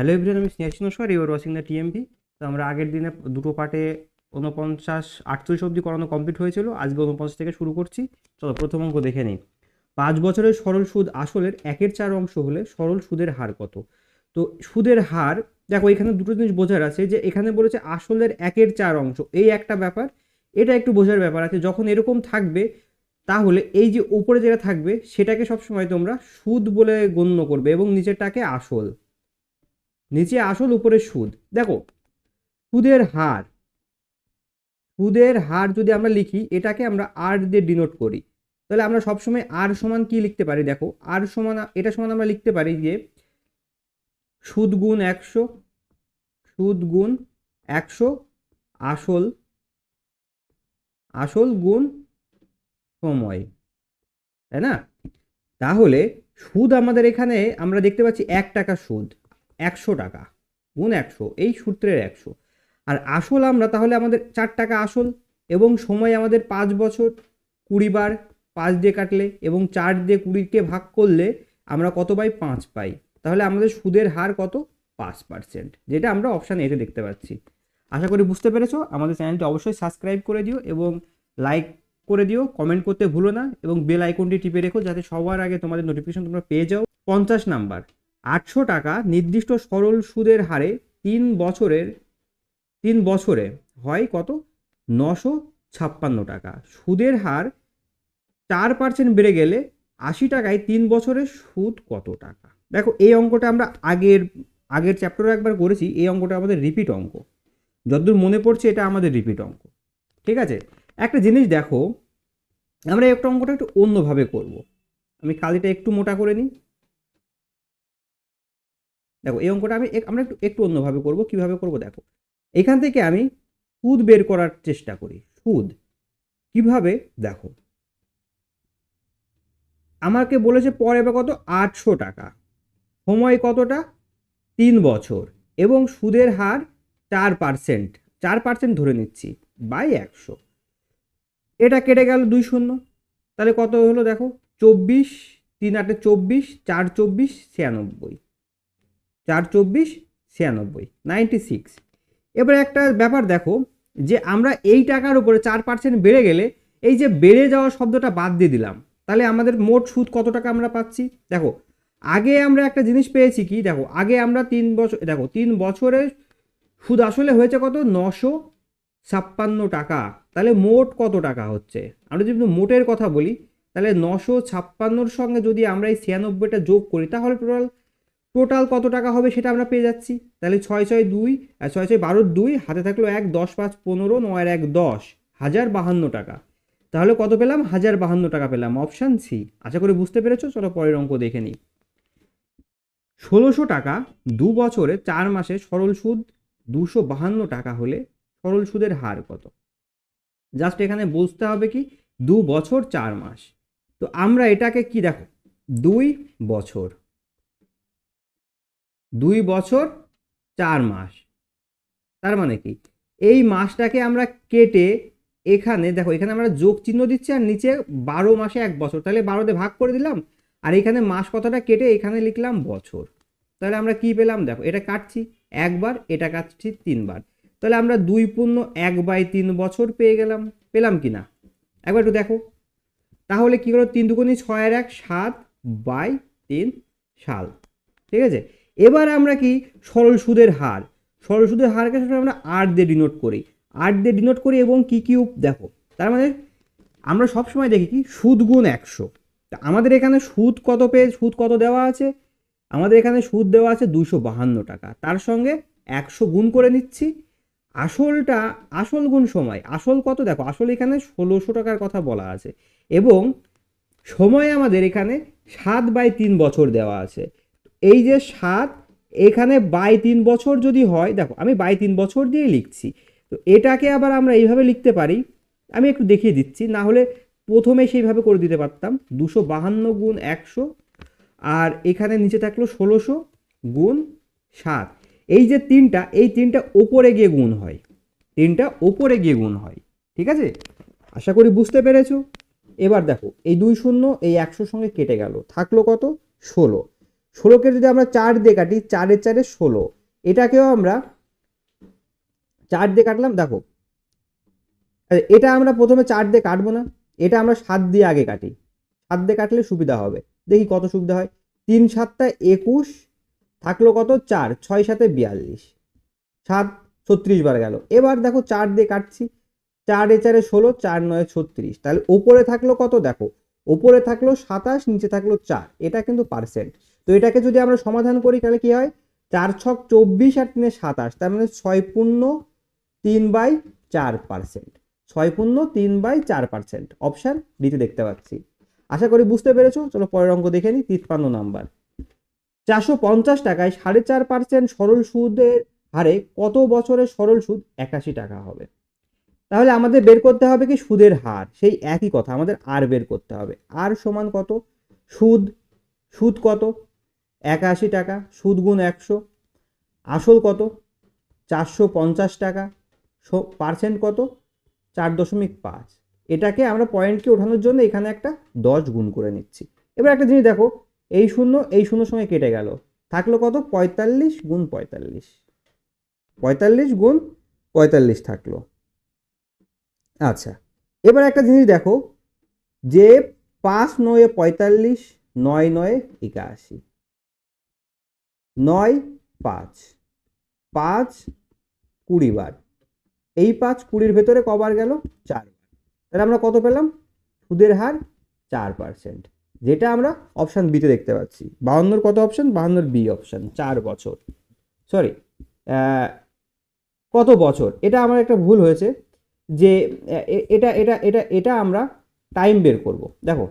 Hello everyone আমি Snehashi Naskar you're watching the TMP তো আমরা আগের দিনে দুটো পার্টে উনপঞ্চাশ আটচল্লিশ অবধি করানো কমপ্লিট হয়েছিল। আজকে উনপঞ্চাশ থেকে শুরু করছি। চলো প্রথম অঙ্ক দেখে নিই। পাঁচ বছরের সরল সুদ আসলের একের চার অংশ হলে সরল সুদের হার কত? তো সুদের হার, দেখো এখানে দুটো জিনিস বোঝার আছে যে এখানে বলেছে আসলের একের চার অংশ। এই একটা ব্যাপার, এটা একটু বোঝার ব্যাপার আছে। যখন এরকম থাকবে, তাহলে এই যে উপরে যেটা থাকবে, সেটাকে সবসময় তোমরা সুদ বলে গণ্য করবে এবং নিচেরটাকে আসল। নিচে আসল উপরে সুদ। দেখো, সুদের হার। সুদের হার যদি আমরা লিখি, এটাকে আমরা আর দিয়ে ডিনোট করি। তাহলে আমরা সবসময় আর সমান কি লিখতে পারি? দেখো, আর সমান, এটা সমান আমরা লিখতে পারি যে সুদ গুণ একশো, সুদ গুণ একশো আসল আসল গুণ সময়। তাই না? তাহলে সুদ আমাদের এখানে, আমরা দেখতে পাচ্ছি এক টাকা সুদ। একশো টাকা, গুণ একশো, এই সূত্রের একশো। আর আসল আমরা তাহলে আমাদের চার টাকা আসল এবং সময় আমাদের পাঁচ বছর, কুড়ি বার, পাঁচ দিয়ে কাটলে এবং চার দিয়ে কুড়িকে ভাগ করলে আমরা কত পাই? পাঁচ পাই। তাহলে আমাদের সুদের হার কত? পাঁচ পার্সেন্ট, যেটা আমরা অপশান এতে দেখতে পাচ্ছি। আশা করি বুঝতে পেরেছ। আমাদের চ্যানেলটি অবশ্যই সাবস্ক্রাইব করে দিও এবং লাইক করে দিও, কমেন্ট করতে ভুলো না এবং বেল আইকনটি টিপে রেখো যাতে সবার আগে তোমাদের নোটিফিকেশন তোমরা পেয়ে যাও। পঞ্চাশ নাম্বার আটশো টাকা নির্দিষ্ট সরল সুদের হারে তিন বছরের, তিন বছরে হয় কত? নশো ছাপ্পান্ন টাকা। সুদের হার চার পার্সেন্ট বেড়ে গেলে আশি টাকায় তিন বছরের সুদ কত টাকা? দেখো, এই অঙ্কটা আমরা আগের আগের চ্যাপ্টারে একবার করেছি, এই অঙ্কটা আমাদের রিপিট অঙ্ক। যতদূর মনে পড়ছে এটা আমাদের রিপিট অঙ্ক। ঠিক আছে? একটা জিনিস দেখো, আমরা একটা অঙ্কটা একটু অন্যভাবে করব। আমি কালিটা একটু মোটা করে নিই। দেখো, এই অঙ্কটা আমি আমরা একটু একটু অন্যভাবে করব, কীভাবে করব দেখো। এখান থেকে আমি সুদ বের করার চেষ্টা করি, সুদ। কীভাবে? দেখো। আমাকে বলেছে পরে এবার কত? আটশো টাকা। সময় কতটা? তিন বছর। এবং সুদের হার চার পার্সেন্ট। চার পার্সেন্ট ধরে নিচ্ছি, বাই একশো। এটা কেটে গেল দুই শূন্য। তাহলে কত হলো দেখো? চব্বিশ, তিন আটে চব্বিশ, চার চব্বিশ, ছিয়ানব্বই। চার চব্বিশ ছিয়ানব্বই নাইনটি সিক্স এবারে একটা ব্যাপার দেখো, যে আমরা এই টাকার উপরে চার পার্সেন্ট বেড়ে গেলে এই যে বেড়ে যাওয়া শব্দটা বাদ দিয়ে দিলাম, তাহলে আমাদের মোট সুদ কত টাকা আমরা পাচ্ছি? দেখো, আগে আমরা একটা জিনিস পেয়েছি কি? দেখো, আগে আমরা তিন বছর দেখো, তিন বছরে সুদ আসলে হয়েছে কত? নশো ছাপ্পান্ন টাকা। তাহলে মোট কত টাকা হচ্ছে? আমরা যদি মোটের কথা বলি, তাহলে নশো ছাপ্পান্নর সঙ্গে যদি আমরা এই ছিয়ানব্বইটা যোগ করি, তাহলে টোটাল টোটাল কত টাকা হবে সেটা আমরা পেয়ে যাচ্ছি? তাহলে ছয় ছয় দুই আর ছয় ছয় বারোর দুই, হাতে থাকল এক, দশ পাঁচ পনেরো, নয়ের এক, দশ। হাজার বাহান্ন টাকা। তাহলে কত পেলাম? হাজার বাহান্ন টাকা পেলাম। অপশান সি আশা করি বুঝতে পেরেছ? চলো পরের অঙ্ক দেখে নিই। ষোলোশো টাকা দু বছরে চার মাসে সরল সুদ দুশো বাহান্ন টাকা হলে সরল সুদের হার কত? জাস্ট এখানে বুঝতে হবে কি? দু বছর চার মাস। তো আমরা এটাকে কি দেখো? দুই বছর। দুই বছর, চার মাস। তার মানে কি? এই মাসটাকে আমরা কেটে এখানে, দেখো, এখানে আমরা যোগ চিহ্ন দিচ্ছি আর নিচে বারো মাসে এক বছর। তাহলে বারোতে ভাগ করে দিলাম আর এখানে মাস কথাটা কেটে এখানে লিখলাম বছর। তাহলে আমরা কি পেলাম? দেখো, এটা কাটছি একবার, এটা কাটছি তিনবার। তাহলে আমরা দুই পূর্ণ এক বাই তিন বছর পেয়ে গেলাম। পেলাম কি না? একবার একটু দেখো। তাহলে কী হলো? তিন দুগুণি ছয়ের এক, সাত বাই তিন সাল। ঠিক আছে? এবার আমরা কি সরল সুদের হার? সরল সুদের হারকে সবসময় আমরা আট দিয়ে ডিনোট করি। আট দিয়ে ডিনোট করি এবং কি কি দেখো, তার মানে আমরা সবসময় দেখি কি? সুদ গুণ একশো। তা আমাদের এখানে সুদ কত পেয়ে, সুদ কত দেওয়া আছে? আমাদের এখানে সুদ দেওয়া আছে দুশো বাহান্ন টাকা। তার সঙ্গে একশো গুণ করে নিচ্ছি। আসলটা, আসল গুণ সময়। আসল কত? দেখো, আসল এখানে ষোলোশো টাকার কথা বলা আছে। এবং সময় আমাদের এখানে সাত বাই তিন বছর দেওয়া আছে। এই যে সাত, এখানে বাই তিন বছর যদি হয়, দেখো আমি বাই তিন বছর দিয়ে লিখছি, তো এটাকে আবার আমরা এইভাবে লিখতে পারি। আমি একটু দেখিয়ে দিচ্ছি, না হলে প্রথমে সেইভাবে করে দিতে পারতাম। দুশো বাহান্ন গুণ একশো, আর এখানে নিচে থাকল ষোলোশো গুণ সাত। এই যে তিনটা, এই তিনটা ওপরে গিয়ে গুণ হয়। তিনটা ওপরে গিয়ে গুণ হয়, ঠিক আছে? আশা করি বুঝতে পেরেছ? এবার দেখো, এই দুই শূন্য, এই একশোর সঙ্গে কেটে গেল। থাকল কত? ষোলো। ষোলোকে যদি আমরা চার দিয়ে কাটি চারের চারে ষোলো। এটাকেও আমরা চার দিয়ে কাটলাম, দেখো। এটা আমরা প্রথমে চার দিয়ে কাটবো না, এটা আমরা সাত দিয়ে আগে কাটি। সাত দিয়ে কাটলে সুবিধা হবে। দেখি কত সুবিধা হয়। তিন সাতটা একুশ, থাকল কত? চার, ছয় সাথে বিয়াল্লিশ। সাত, ছত্রিশ বার গেল। এবার দেখো চার দিয়ে কাটছি। চার চারে ষোলো, চার নয়, ছত্রিশ। তাহলে ওপরে থাকল কত? দেখো ওপরে থাকল সাতাশ, নিচে থাকল চার। এটা কিন্তু পার্সেন্ট। তো এটাকে যদি আমরা সমাধান করি, তাহলে কি হয়? চার ছক চব্বিশ আর তিনে সাতাশ, তার মানে ছয় পূর্ণ তিন বাই চার পার্সেন্ট। ছয় পূর্ণ তিন বাই চার পার্সেন্ট, অপশান ডিতে দেখতে পাচ্ছি। আশা করি বুঝতে পেরেছ? চলো পরের অঙ্ক দেখে নিই, তিপ্পান্ন নাম্বার। চারশো পঞ্চাশ টাকায় সাড়ে চার পার্সেন্ট সরল সুদের হারে কত বছরের সরল সুদ? একাশি টাকা হবে। তাহলে আমাদের বের করতে হবে কি? সুদের হার, সেই একই কথা, আমাদের আর বের করতে হবে। আর সমান কত? সুদ সুদ কত? একাশি টাকা সুদ গুণ একশো। আসল কত? চারশো পঞ্চাশ টাকা। পার্সেন্ট কত? চার দশমিক পাঁচ। এটাকে আমরা পয়েন্টকে ওঠানোর জন্য এখানে একটা দশ গুণ করে নিচ্ছি। এবার একটা জিনিস দেখো, এই শূন্য এই শূন্য সময় কেটে গেল। থাকল কত? পঁয়তাল্লিশ গুণ পঁয়তাল্লিশ। পঁয়তাল্লিশ গুণ পঁয়তাল্লিশ থাকল। আচ্ছা এবার একটা জিনিস দেখো, যে পাঁচ নয়ে পঁয়তাল্লিশ, নয় নয় একাশি। নয়, পাঁচ। পাঁচ, কুড়ি বার। এই পাঁচ কুড়ির ভেতরে কবার গেল? চার বার। তাহলে আমরা কত পেলাম? সুদের হার চার পার্সেন্ট যেটা আমরা অপশান বিতে দেখতে পাচ্ছি। বাহান্নর কত অপশান বাহান্নর বি অপশান চার বছর। সরি কত বছর? এটা আমার একটা ভুল হয়েছে যে এটা এটা এটা এটা আমরা টাইম বের করব। দেখো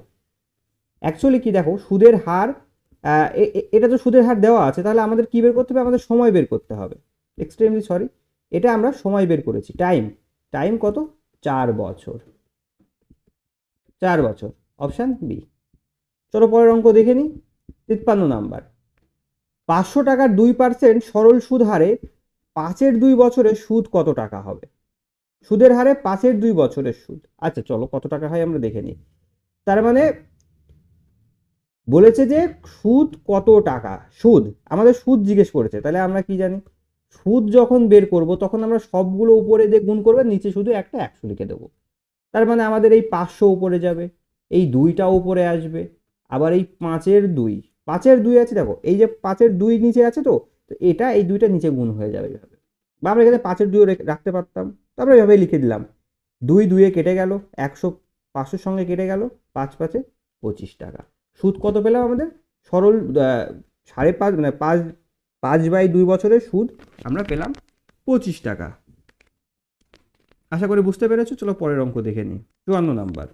অ্যাকচুয়ালি কি দেখো? সুদের হার এটা তো সুদের হার দেওয়া আছে, তাহলে আমাদের কি বের করতে হবে? আমাদের সময় বের করতে হবে। এক্সট্রিমলি সরি এটা আমরা সময় বের করেছি। টাইম টাইম কত? চার বছর। চার বছর। অপশান বি চলো পরের অঙ্ক দেখে নিই। তিপ্পান্ন নাম্বার। পাঁচশো টাকার দুই পার্সেন্ট সরল সুদ হারে পাঁচের দুই বছরে সুদ কত টাকা হবে? সুদের হারে পাঁচের দুই বছরের সুদ। আচ্ছা চলো কত টাকা হয় আমরা দেখে নিই। তার মানে বলেছে যে সুদ কত টাকা? সুদ। আমাদের সুদ জিজ্ঞেস করেছে। তাহলে আমরা কি জানি? সুদ যখন বের করব, তখন আমরা সবগুলো উপরে দিয়ে গুণ করবে, নিচে শুধু একটা একশো লিখে দেবো। তার মানে আমাদের এই পাঁচশো উপরে যাবে, এই দুইটা উপরে আসবে, আবার এই পাঁচের দুই। পাঁচের দুই আছে, দেখো, এই যে পাঁচের দুই নিচে আছে তো তো এটা এই দুইটা নিচে গুণ হয়ে যাবে এইভাবে বা আমরা এখানে পাঁচের দুইও রেখে- রাখতে পারতাম তারপরে এভাবে লিখে দিলাম। দুই দুইয়ে কেটে গেল, একশো, পাঁচশোর সঙ্গে কেটে গেল, পাঁচ পাঁচে পঁচিশ টাকা। সুদ কত পেলাম আমাদের? সরল সাড়ে পাঁচ মানে পাঁচ পাঁচ বাই দুই বছরের সুদ আমরা পেলাম পঁচিশ টাকা। আশা করি বুঝতে পেরেছ? চলো পরের অঙ্ক দেখে নিই। চুয়ান্ন নাম্বার।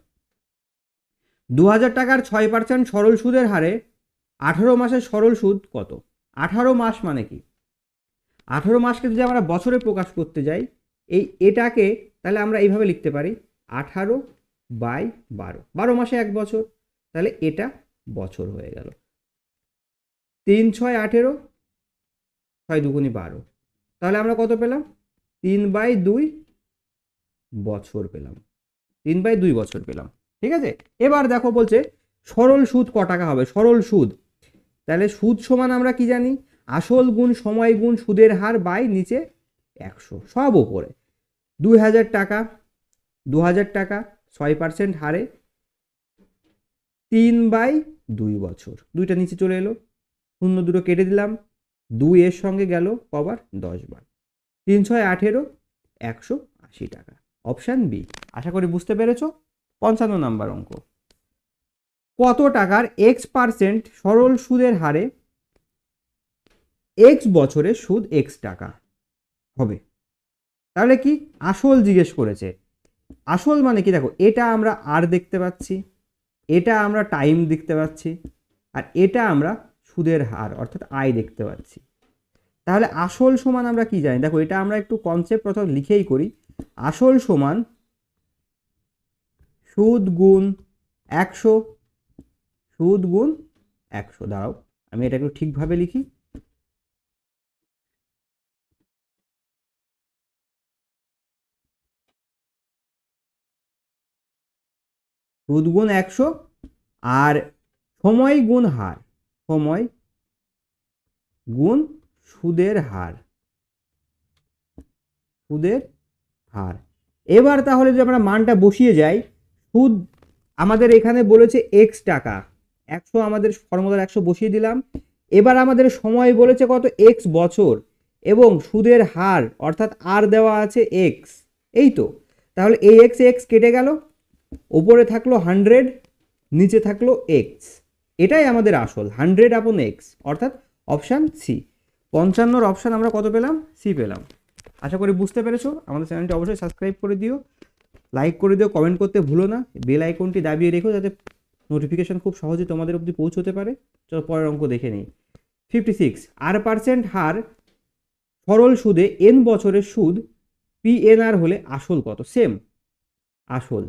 দু হাজার টাকার ছয় পার্সেন্ট সরল সুদের হারে আঠারো মাসের সরল সুদ কত? আঠারো মাস মানে কি? আঠারো মাসকে যদি আমরা বছরে প্রকাশ করতে যাই, এই এটাকে তাহলে আমরা এইভাবে লিখতে পারি, আঠারো বাই বারো। বারো মাসে এক বছর। তাহলে এটা বছর হয়ে গেল। তিন ছয় আঠেরো, ছয় দুগুনি বারো। তাহলে আমরা কত পেলাম? তিন বাই দুই বছর পেলাম। তিন বাই দুই বছর পেলাম। ঠিক আছে? এবার দেখো বলছে, সরল সুদ ক টাকা হবে? সরল সুদ। তাহলে সুদ সমান আমরা কি জানি? আসল গুণ সময় গুণ সুদের হার বাই নিচে একশো। সব ওপরে দুই হাজার টাকা দু হাজার টাকা, ছয় পার্সেন্ট হারে তিন বাই দুই বছর। দুইটা নিচে চলে এলো। শূন্য দুটো কেটে দিলাম। দুই এর সঙ্গে গেল কবার? দশ বার। তিন ছয় আঠেরো, একশো আশি টাকা। Option B. আশা করি বুঝতে পেরেছ? পঞ্চান্ন নাম্বার অঙ্ক। কত টাকার এক্স পার্সেন্ট সরল সুদের হারে এক্স বছরে সুদ এক্স টাকা হবে? তাহলে কি? আসল জিজ্ঞেস করেছে। আসল মানে কি? দেখো, এটা আমরা আর দেখতে পাচ্ছি। এটা আমরা টাইম দেখতে পাচ্ছি আর এটা আমরা সুদের হার অর্থাৎ আয় দেখতে পাচ্ছি। তাহলে আসল সমান আমরা কি জানি? দেখো এটা আমরা একটু কনসেপ্ট প্রথম লিখেই করি। আসল সমান সুদ গুণ একশো, সুদ গুণ একশো। দাঁড়াও, আমি এটা একটু ঠিকভাবে লিখি। সুদ গুণ একশো আর সময় গুণ হার, সময় গুণ সুদের হার সুদের হার। এবার তাহলে যদি আমরা মানটা বসিয়ে যাই, সুদ আমাদের এখানে বলেছে এক্স টাকা, একশো আমাদের ফর্মুলার একশো বসিয়ে দিলাম। এবার আমাদের সময় বলেছে কত? এক্স বছর, এবং সুদের হার অর্থাৎ আর দেওয়া আছে এক্স এই তো। তাহলে এই এক্স এক্স কেটে গেল। ওপরে থাকল হান্ড্রেড, নিচে থাকল এক্স। এটাই আমাদের আসল, হান্ড্রেড আপন এক্স, অর্থাৎ অপশান সি। পঞ্চান্নর অপশান আমরা কত পেলাম? সি পেলাম। আশা করি বুঝতে পেরেছ, আমাদের চ্যানেলটি অবশ্যই সাবস্ক্রাইব করে দিও, লাইক করে দিও, কমেন্ট করতে ভুলো না, বেল আইকনটি দাবিয়ে রেখো যাতে নোটিফিকেশন খুব সহজে তোমাদের অবধি পৌঁছতে পারে। চলো পরের অঙ্ক দেখে নিই। ফিফটি সিক্স আর পার্সেন্ট হার সরল সুদে এন বছরের সুদ পিএনআর হলে আসল কত? সেম আসল।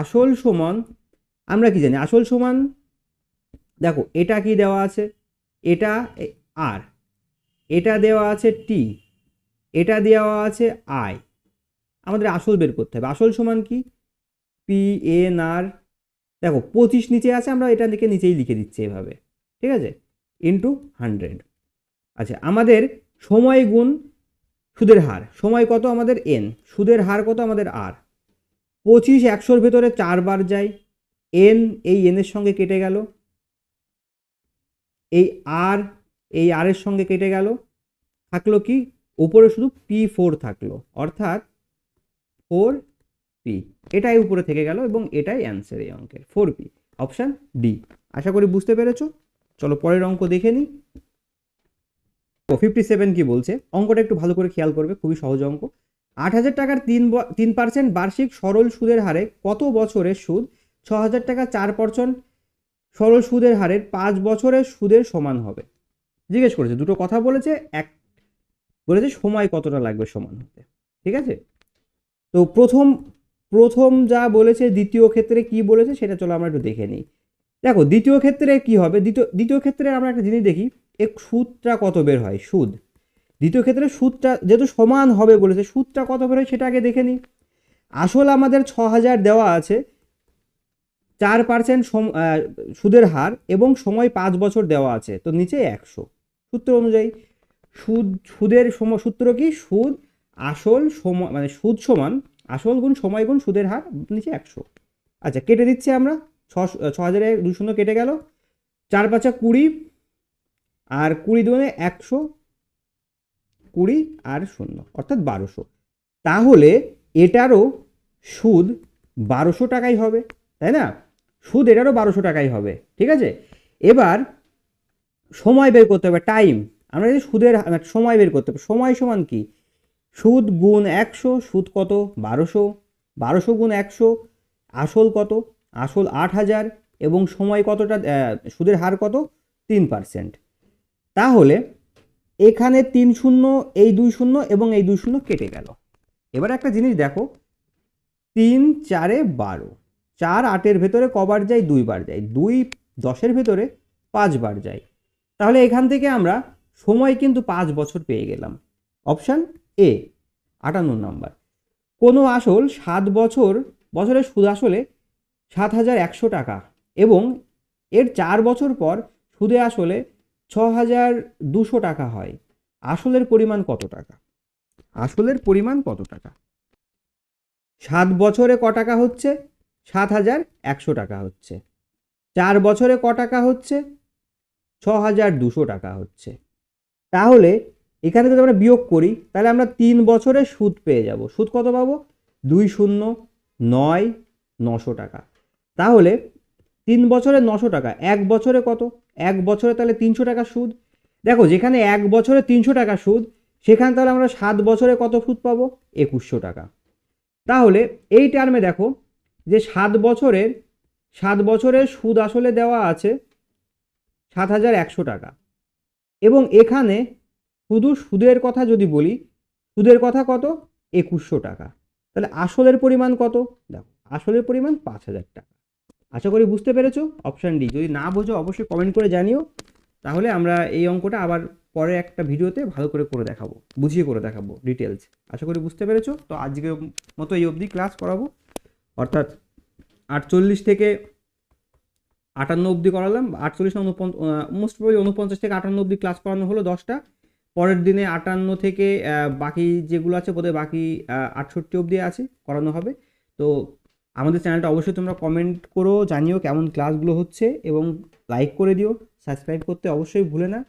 আসল সমান, আমরা কি জানি? আসল সমান, দেখো, এটা কি দেওয়া আছে? এটা আর এটা দেওয়া আছে টি এটা দেওয়া আছে আই আমাদের আসল বের করতে হবে। আসল সমান কি? পি এন আর দেখো, পঁচিশ নিচে আছে, আমরা এটা দিকে নিচেই লিখে দিচ্ছি এভাবে। ঠিক আছে? ইন্টু হান্ড্রেড আচ্ছা আমাদের সময় গুণ সুদের হার। সময় কত? আমাদের এন সুদের হার কত? আমাদের আর পঁচিশ একশোর ভেতরে চারবার যায় এন এই এনের সঙ্গে কেটে গেল। এই আর এই আর এর সঙ্গে কেটে গেল। থাকল কি? উপরে শুধু পি ফোর থাকল। অর্থাৎ ফোর পি এটাই উপরে থেকে গেল এবং এটাই অ্যান্সার এই অঙ্কের। ফোর পি অপশান ডি আশা করি বুঝতে পেরেছ? চলো পরের অঙ্ক দেখে নিই। ও ফিফটি সেভেন কি বলছে? অঙ্কটা একটু ভালো করে খেয়াল করবে। খুবই সহজ অঙ্ক। আট হাজার টাকার তিন তিন পার্সেন্ট বার্ষিক সরল সুদের হারে কত বছরের সুদ? ছ হাজার টাকা চার পার্সেন্ট সরল সুদের হারের পাঁচ বছরের সুদের সমান হবে। জিজ্ঞেস করেছে, দুটো কথা বলেছে, এক বলেছে সময় কতটা লাগবে সমান হতে। ঠিক আছে? তো প্রথম প্রথম যা বলেছে দ্বিতীয় ক্ষেত্রে কি বলেছে সেটা চলো আমরা একটু দেখে নিই। দেখো, দ্বিতীয় ক্ষেত্রে কি হবে? দ্বিতীয় দ্বিতীয় ক্ষেত্রে আমরা একটা জিনিস দেখি এক সুদটা কত বের হয়? সুদ। দ্বিতীয় ক্ষেত্রে সুদটা যেহেতু সমান হবে বলেছে, সুদটা কত বের হয় সেটা আগে দেখে নিই। আসল আমাদের ছ হাজার দেওয়া আছে, চার পার্সেন্ট সুদের হার এবং সময় পাঁচ বছর দেওয়া আছে, তো নিচে একশো। সূত্র অনুযায়ী সুদ, সুদের সম, সূত্র কি? সুদ আসল সময় মানে সুদ সমান, আসল গুণ সময় গুণ সুদের হার নিচে একশো। আচ্ছা কেটে দিচ্ছি আমরা ছ ছ হাজারে শূন্য কেটে গেল, চার পাঁচা কুড়ি, আর কুড়ি দুনে একশো কুড়ি আর শূন্য, অর্থাৎ বারোশো। তাহলে এটারও সুদ বারোশো টাকাই হবে, তাই না? সুদ এটারও বারোশো টাকাই হবে, ঠিক আছে? এবার সময় বের করতে হবে, টাইম। আমরা যদি সুদের মানে সময় বের করতে হবে, সময় সমান কি? সুদ গুণ একশো, সুদ কত? বারোশো। বারোশো গুণ একশো, আসল কত? আসল আট হাজার, এবং সময় কতটা সুদের হার কত? তিন পার্সেন্ট তাহলে এখানে তিন শূন্য, এই দুই শূন্য এবং এই দুই শূন্য কেটে গেল। এবার একটা জিনিস দেখো, তিন চারে বারো, চার আটের ভেতরে কবার যায়, দুইবার যায়, দুই দশের ভেতরে পাঁচবার যায়। তাহলে এখান থেকে আমরা সময় কিন্তু পাঁচ বছর পেয়ে গেলাম। অপশান এ, আটান্ন নাম্বার। কোনো আসল সাত বছর, বছরের সুদ আসলে সাত হাজার একশো টাকা এবং এর চার বছর পর সুদে আসলে ছ হাজার দুশো টাকা হয়। আসলের পরিমাণ কত টাকা? আসলের পরিমাণ কত টাকা? সাত বছরে ক টাকা হচ্ছে? সাত হাজার একশো টাকা হচ্ছে। চার বছরে ক টাকা হচ্ছে? ছ হাজার দুশো টাকা হচ্ছে। তাহলে এখানে যদি আমরা বিয়োগ করি, তাহলে আমরা তিন বছরের সুদ পেয়ে যাব। সুদ কত পাবো? দুই শূন্য নয় নশো টাকা। তাহলে তিন বছরে নশো টাকা, এক বছরে কত? এক বছরে তাহলে তিনশো টাকা সুদ? দেখো, যেখানে এক বছরে তিনশো টাকা সুদ, সেখানে তাহলে আমরা সাত বছরে কত সুদ পাবো? একুশশো টাকা। তাহলে এই টার্মে দেখো, যে সাত বছরের সাত বছরের সুদ আসলে দেওয়া আছে সাত হাজার একশো টাকা। এবং এখানে শুধু সুদের কথা যদি বলি, সুদের কথা কত? একুশশো টাকা। তাহলে আসলের পরিমাণ কত? দেখো, আসলের পরিমাণ পাঁচ হাজার টাকা। আশা করি বুঝতে পেরেছ। অপশান ডি যদি না বোঝো অবশ্যই কমেন্ট করে জানিও। তাহলে আমরা এই অঙ্কটা আবার পরে একটা ভিডিওতে ভালো করে করে দেখাবো, বুঝিয়ে করে দেখাবো ডিটেলস আশা করি বুঝতে পেরেছ। তো আজকের মতো এই অবধি ক্লাস করাবো। অর্থাৎ আটচল্লিশ থেকে আটান্ন অবধি করালাম। আটচল্লিশ না উনপঞ্চাশ মোস্ট প্রবলি উনপঞ্চাশ থেকে আটান্ন অবধি ক্লাস করানো হলো দশটা। পরের দিনে আটান্ন থেকে বাকি যেগুলো আছে বোধহয় বাকি আটষট্টি অবধি আছে, করানো হবে। তো আমাদের চ্যানেলটা অবশ্যই তোমরা কমেন্ট করো, জানিও কেমন ক্লাসগুলো হচ্ছে এবং লাইক করে দিও। সাবস্ক্রাইব করতে অবশ্যই ভুলে না।